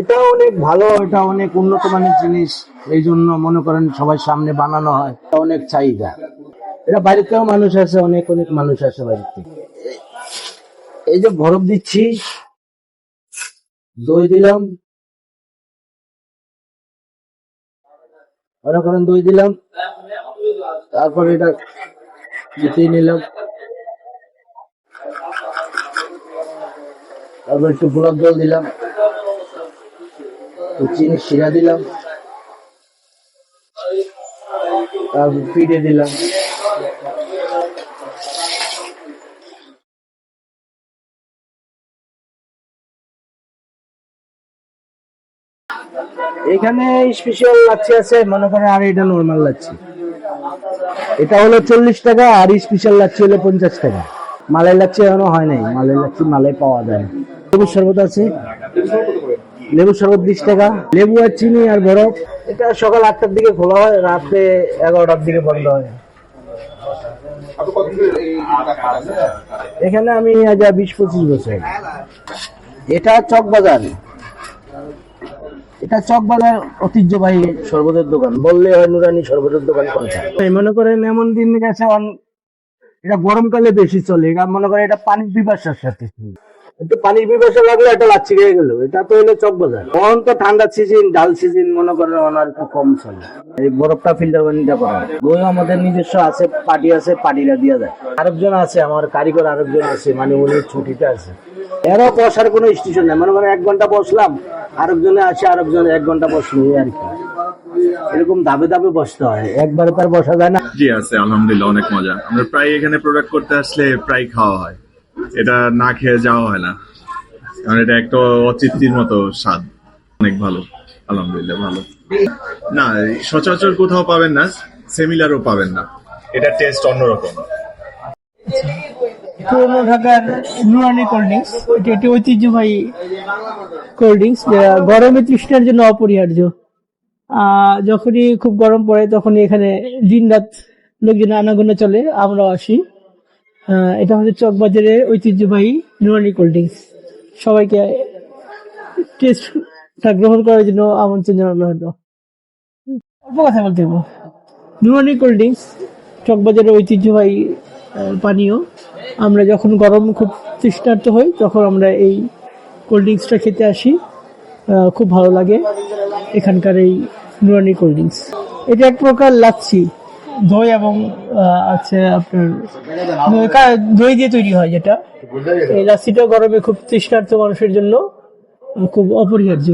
এটা অনেক ভালো, এটা অনেক উন্নত মানের জিনিস। এই জন্য মনে করেন সবার সামনে বানানো হয়। অনেক চাহিদা। এটা বাড়িতেও মানুষ আছে, অনেক অনেক মানুষ আছে বাড়িতে। এই যে বরফ দিচ্ছি, দই দিলাম। মনে করেন দই দিলাম, তারপর এটা জিতিয়ে নিলাম। তারপর একটু গোলাপ জল দিলাম। চিনি শিরা দিলাম। তারপর পিঠে দিলাম। এখানে স্পেশাল লাচ্ছি আছে, মনে করেন আর এটা নর্মাল লাচ্ছি। এটা হলো চল্লিশ টাকা, আর স্পেশাল লাচ্ছি হলো পঞ্চাশ টাকা। মালাই লাচ্ছি এখনও হয় নাই। মালাই লাচ্ছি মালাই পাওয়া যায়। না। লেবুর শরবত আছে। লেবুর শরবত বিশ টাকা। লেবু আর চিনি আর বরফ। এটা সকাল আটটার দিকে খোলা হয় রাত্রে এগারোটার দিকে বন্ধ হয়। এখানে আমি আজ বিশ পঁচিশ বছর। এটা চক বাজার। এটা চক বাজার ঐতিহ্যবাহী শরবতের দোকান। বললে হয় নুরানি শরবতের দোকান এই মনে করেন এমন দিন গেছে এটা গরমকালে বেশি চলে। এটা মনে করেন এটা পানির পিপাসার সাথে। একটু পানির পিপাসা লাগলে এটা লাচ্ছি খেয়ে গেল। এটা তো হলো চক বাজার। এখন তো ঠান্ডার সিজন ডাল সিজন মনে করেন ওনার একটু কম চলে। এই বরফটা ফিল্টার করে নিতে পারে। দই আমাদের নিজস্ব আছে পার্টি আছে পার্টিরা দিয়ে যায় আরেকজন আছে আমার কারিগর আরেকজন আছে মানে উনি ছুটিতে আছে। এরও বসার কোনো স্টেশন নেই। মনে করেন এক ঘণ্টা বসলাম আরেকজনে আসে আরেকজন এক ঘণ্টা বসল আর কি। এরকম ধাপে ধাপে বসতে হয়। একবারে তার বসা যায় না। জি আছে আলহামদুলিল্লাহ অনেক মজা। আমরা প্রায় এখানে প্রোডাক্ট করতে আসলে প্রায় খাওয়া হয়। এটা না খেয়ে যাওয়া হয় না। কারণ এটা একটা অচিত্তির মতো স্বাদ। অনেক ভালো আলহামদুলিল্লাহ ভালো। না সচরাচর কোথাও পাবেন না সেমিলারও পাবেন না। এটা টেস্ট অন্যরকম। পুরোনো ঢাকার নুরানি কোল্ড ড্রিঙ্কস এটি একটি ঐতিহ্যবাহী কোল্ড ড্রিঙ্কস গরমে তৃষ্ণার জন্য অপরিহার্য। যখনই খুব গরম পড়ে, তখনই এখানে দিন রাত লোকজন আনাগোনা চলে আমরাও আসি। এটা হচ্ছে চকবাজারের ঐতিহ্যবাহী নুরানি কোল্ড ড্রিঙ্কস। সবাইকে টেস্টটা গ্রহণ করার জন্য আমন্ত্রণ জানানো হলো। অল্প কথা বলতে নুরানি কোল্ড ড্রিঙ্কস, চকবাজারের ঐতিহ্যবাহী পানীয়। আমরা যখন গরম খুব তৃষ্ণার্ত হই, তখন আমরা এই কোল্ড ড্রিঙ্কসটা খেতে আসি। খুব ভালো লাগে। এখানকার এই নুরানি কোল্ড ড্রিঙ্কস এটা এক প্রকার লাচ্ছি। দই এবং আছে আপনার, দই দিয়ে তৈরি হয় যেটা। এই লাচ্ছিটা গরমে খুব তৃষ্ণার্থ মানুষের জন্য, খুব অপরিহার্য।